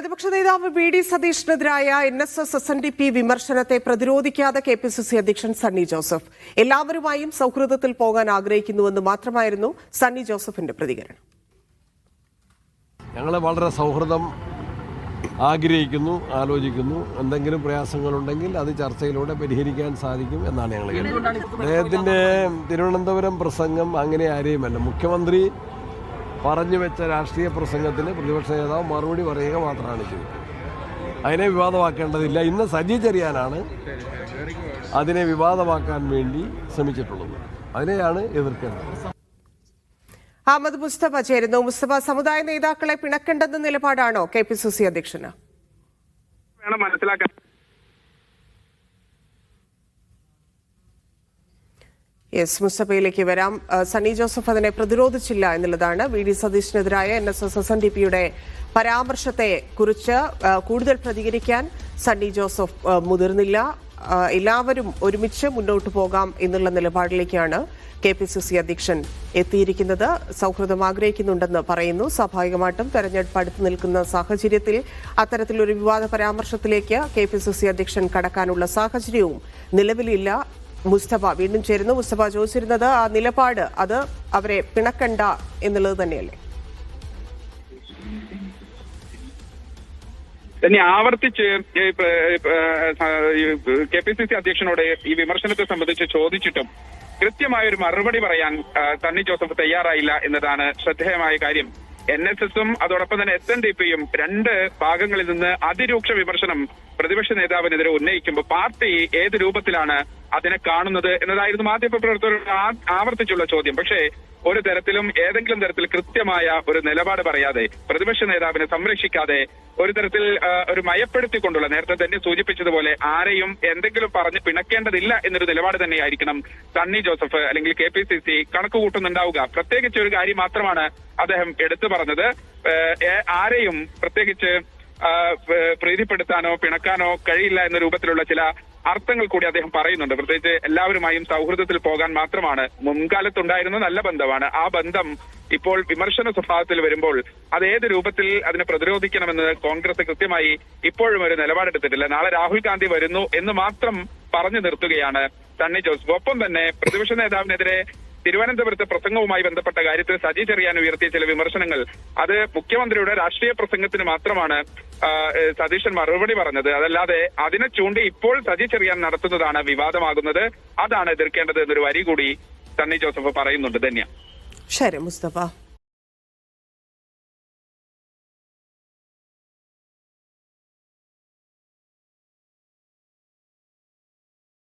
പ്രതിപക്ഷ നേതാവ് V D സതീഷിനെതിരായ N S S S N D P വിമർശനത്തെ പ്രതിരോധിക്കാതെ കെ പി സി സി അധ്യക്ഷൻ Sunny Joseph. എല്ലാവരുമായും സൗഹൃദത്തിൽ പോകാൻ ആഗ്രഹിക്കുന്നുവെന്ന് മാത്രമായിരുന്നു സണ്ണി ജോസഫിന്റെ പ്രതികരണം. ഞങ്ങൾ വളരെ സൗഹൃദം ആഗ്രഹിക്കുന്നു ആലോചിക്കുന്നു. എന്തെങ്കിലും പ്രയാസങ്ങളുണ്ടെങ്കിൽ അത് ചർച്ചയിലൂടെ പരിഹരിക്കാൻ സാധിക്കും എന്നാണ് ഞങ്ങൾ അദ്ദേഹത്തിന്റെ തിരുവനന്തപുരം പ്രസംഗം അങ്ങനെ ആരെയുമല്ല. മുഖ്യമന്ത്രി പറഞ്ഞു വെച്ച രാഷ്ട്രീയ പ്രസംഗത്തിന് പ്രതിപക്ഷ നേതാവ് മറുപടി പറയുക മാത്രമാണ് ചെയ്തത്. അതിനെ വിവാദമാക്കേണ്ടതില്ല. ഇന്ന് സജി ചെറിയാനാണ് അതിനെ വിവാദമാക്കാൻ വേണ്ടി ശ്രമിച്ചിട്ടുള്ളത്. അതിനെയാണ് എതിർക്കേണ്ടത്. അഹമ്മദ് മുസ്തഫ ചേരുന്നു. മുസ്തഫ സമുദായ നേതാക്കളെ പിണക്കേണ്ടെന്ന നിലപാടാണോ കെ പി സി സി അധ്യക്ഷന്? വേണം മനസ്സിലാക്കാൻ. യെസ് മുസ്തഫയിലേക്ക് വരാം. സണ്ണി ജോസഫ് അതിനെ പ്രതിരോധിച്ചില്ല എന്നുള്ളതാണ് V D സതീഷിനെതിരായ N S S S N D പിയുടെ പരാമർശത്തെ കുറിച്ച് കൂടുതൽ പ്രതികരിക്കാൻ സണ്ണി ജോസഫ് മുതിർന്നില്ല. എല്ലാവരും ഒരുമിച്ച് മുന്നോട്ട് പോകാം എന്നുള്ള നിലപാടിലേക്കാണ് കെ പി സി സി അധ്യക്ഷൻ എത്തിയിരിക്കുന്നത്. സൗഹൃദം ആഗ്രഹിക്കുന്നുണ്ടെന്ന് പറയുന്നു. സ്വാഭാവികമായിട്ടും തെരഞ്ഞെടുപ്പ് അടുത്ത് നിൽക്കുന്ന സാഹചര്യത്തിൽ അത്തരത്തിലൊരു വിവാദ പരാമർശത്തിലേക്ക് കെ പി സി സി അധ്യക്ഷൻ കടക്കാനുള്ള സാഹചര്യവും നിലവിലില്ല. മുസ്തഫ. വീണ്ടും ചേരുന്നു മുസ്തഫ ചോദിച്ചിരുന്നത് ആ നിലപാട് അത് അവരെ പിണക്കണ്ട എന്നുള്ളത് തന്നെയല്ലേ? തന്നെ ആവർത്തിച്ച് കെ പി സി സി അധ്യക്ഷനോട് ഈ വിമർശനത്തെ സംബന്ധിച്ച് ചോദിച്ചിട്ടും കൃത്യമായ ഒരു മറുപടി പറയാൻ തന്നി ജോസഫ് തയ്യാറായില്ല എന്നതാണ് ശ്രദ്ധേയമായ കാര്യം. എൻ എസ് എസും അതോടൊപ്പം തന്നെ എസ് എൻ ഡി പിയും രണ്ട് ഭാഗങ്ങളിൽ നിന്ന് അതിരൂക്ഷ വിമർശനം പ്രതിപക്ഷ നേതാവിനെതിരെ ഉന്നയിക്കുമ്പോൾ പാർട്ടി ഏത് രൂപത്തിലാണ് അതിനെ കാണുന്നത് എന്നതായിരുന്നു മാധ്യമപ്രവർത്തകരുടെ ആവർത്തിച്ചുള്ള ചോദ്യം. പക്ഷേ ഒരു തരത്തിലും ഏതെങ്കിലും തരത്തിൽ കൃത്യമായ ഒരു നിലപാട് പറയാതെ പ്രതിപക്ഷ നേതാവിനെ സംരക്ഷിക്കാതെ ഒരു തരത്തിൽ ഒരു മയപ്പെടുത്തിക്കൊണ്ടുള്ള നേരത്തെ തന്നെ സൂചിപ്പിച്ചതുപോലെ ആരെയും എന്തെങ്കിലും പറഞ്ഞ് പിണക്കേണ്ടതില്ല എന്നൊരു നിലപാട് തന്നെയായിരിക്കണം സണ്ണി ജോസഫ് അല്ലെങ്കിൽ കെ പി സി സി കണക്ക് കൂട്ടുന്നുണ്ടാവുക പ്രത്യേകിച്ച് ഒരു കാര്യം മാത്രമാണ് അദ്ദേഹം എടുത്തു പറഞ്ഞത്. ആരെയും പ്രത്യേകിച്ച് പ്രീതിപ്പെടുത്താനോ പിണക്കാനോ കഴിയില്ല എന്ന രൂപത്തിലുള്ള ചില അർത്ഥങ്ങൾ കൂടി അദ്ദേഹം പറയുന്നുണ്ട്. പ്രത്യേകിച്ച് എല്ലാവരുമായും സൗഹൃദത്തിൽ പോകാൻ മാത്രമാണ്. മുൻകാലത്തുണ്ടായിരുന്ന നല്ല ബന്ധമാണ്. ആ ബന്ധം ഇപ്പോൾ വിമർശന സ്വഭാവത്തിൽ വരുമ്പോൾ അത് ഏത് രൂപത്തിൽ അതിനെ പ്രതിരോധിക്കണമെന്ന് കോൺഗ്രസ് കൃത്യമായി ഇപ്പോഴും ഒരു നിലപാടെടുത്തിട്ടില്ല. നാളെ രാഹുൽ ഗാന്ധി വരുന്നു എന്ന് മാത്രം പറഞ്ഞു നിർത്തുകയാണ് സണ്ണി ജോസഫ് ഒപ്പം തന്നെ പ്രതിപക്ഷ നേതാവിനെതിരെ തിരുവനന്തപുരത്തെ പ്രസംഗവുമായി ബന്ധപ്പെട്ട കാര്യത്തിൽ സജി ചെറിയാൻ ഉയർത്തിയ ചില വിമർശനങ്ങൾ. അത് മുഖ്യമന്ത്രിയുടെ രാഷ്ട്രീയ പ്രസംഗത്തിന് മാത്രമാണ് സതീശൻ മറുപടി പറഞ്ഞത്. അതല്ലാതെ അതിനെ ചൂണ്ടി ഇപ്പോൾ സജി ചെറിയാൻ നടത്തുന്നതാണ് വിവാദമാകുന്നത്. അതാണ് എതിർക്കേണ്ടത് എന്നൊരു വരി കൂടി സണ്ണി ജോസഫ് പറയുന്നുണ്ട്. ധന്യ. ശരി മുസ്തഫ.